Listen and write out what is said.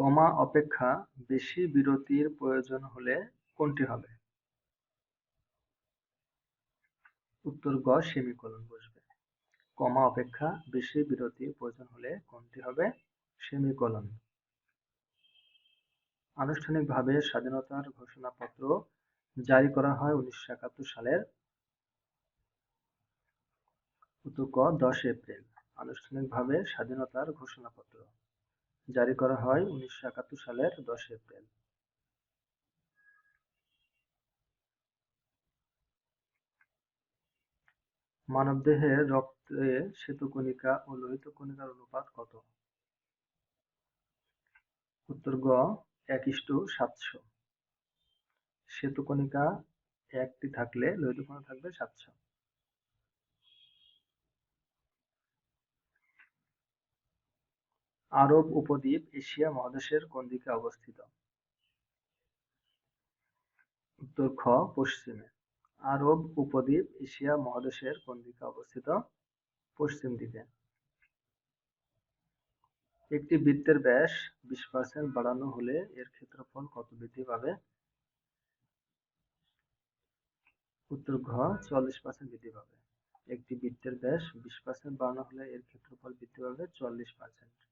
কমা অপেক্ষা বেশি বিরতির প্রয়োজন হলে কোনটি হবে? উত্তর গ, সেমিকোলন বসবে। কমা অপেক্ষা বেশি বিরতির প্রয়োজন হলে কোনটি হবে? সেমিকোলন। আনুষ্ঠানিকভাবে স্বাধীনতার ঘোষণাপত্র জারি করা হয় উনিশশো একাত্তর সালের। উত্তর ক, দশ এপ্রিল। আনুষ্ঠানিকভাবে স্বাধীনতার ঘোষণাপত্র। জারি করা হয় উনিশশো একাত্তর সালের দশ এপ্রিল। মানবদেহের রক্তে শ্বেতকণিকা ও লোহিত কণিকার অনুপাত কত? উত্তর গ, এক ইস্টু সাতশো। শ্বেতকণিকা একটি থাকলে লোহিত কণা থাকবে সাতশো। আরব উপদ্বীপ এশিয়া মহাদেশের কোন দিকে অবস্থিত? উত্তর খ, পশ্চিমে। আরব উপদ্বীপ এশিয়া মহাদেশের কোন দিকে অবস্থিত? পশ্চিম দিকে। একটি বৃত্তের ব্যাস বিশ পার্সেন্ট বাড়ানো হলে এর ক্ষেত্রফল কত বৃদ্ধি পাবে? উত্তর ঘ চুয়াল্লিশ পার্সেন্ট বৃদ্ধি পাবে। একটি বৃত্তের ব্যাস বিশ পার্সেন্ট বাড়ানো হলে এর ক্ষেত্রফল বৃদ্ধি পাবে চুয়াল্লিশ পার্সেন্ট